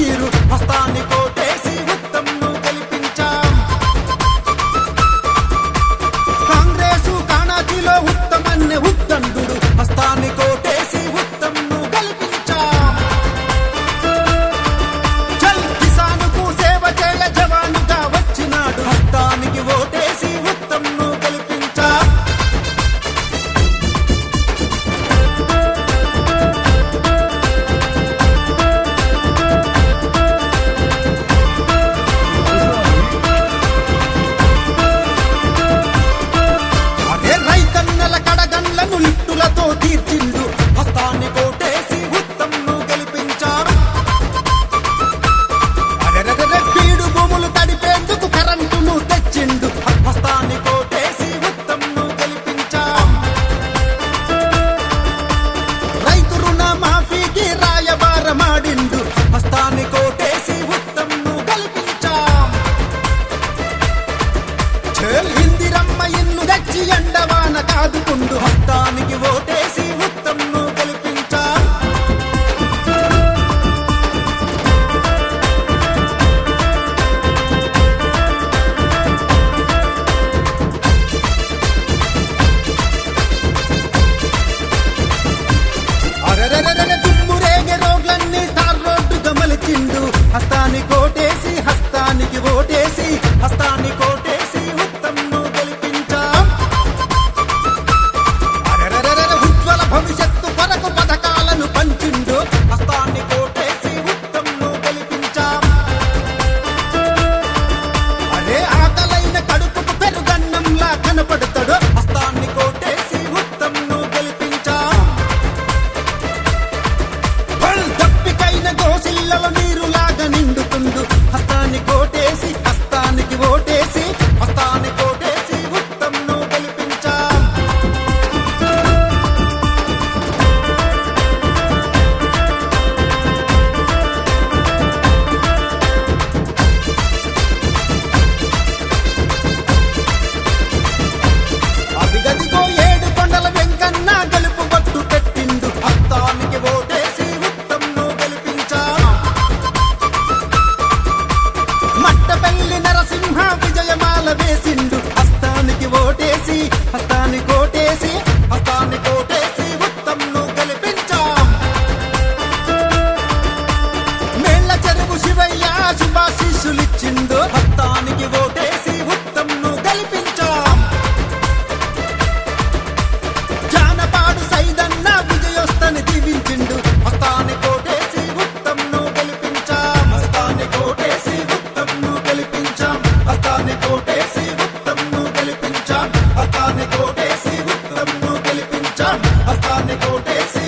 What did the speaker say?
tiro. అమ్మ ఇన్ను దచ్చి ఎండవాన కాదుకుండు. హస్తానికి ఓటేసి ఉత్తమ్ను గెలిపించా. అరరరరర తుమ్మురేగే రోడ్లన్నీ తార్ రోడ్డు గమలిచిండు హస్తానికి చాట్ హస్తాన్ని కోటేసి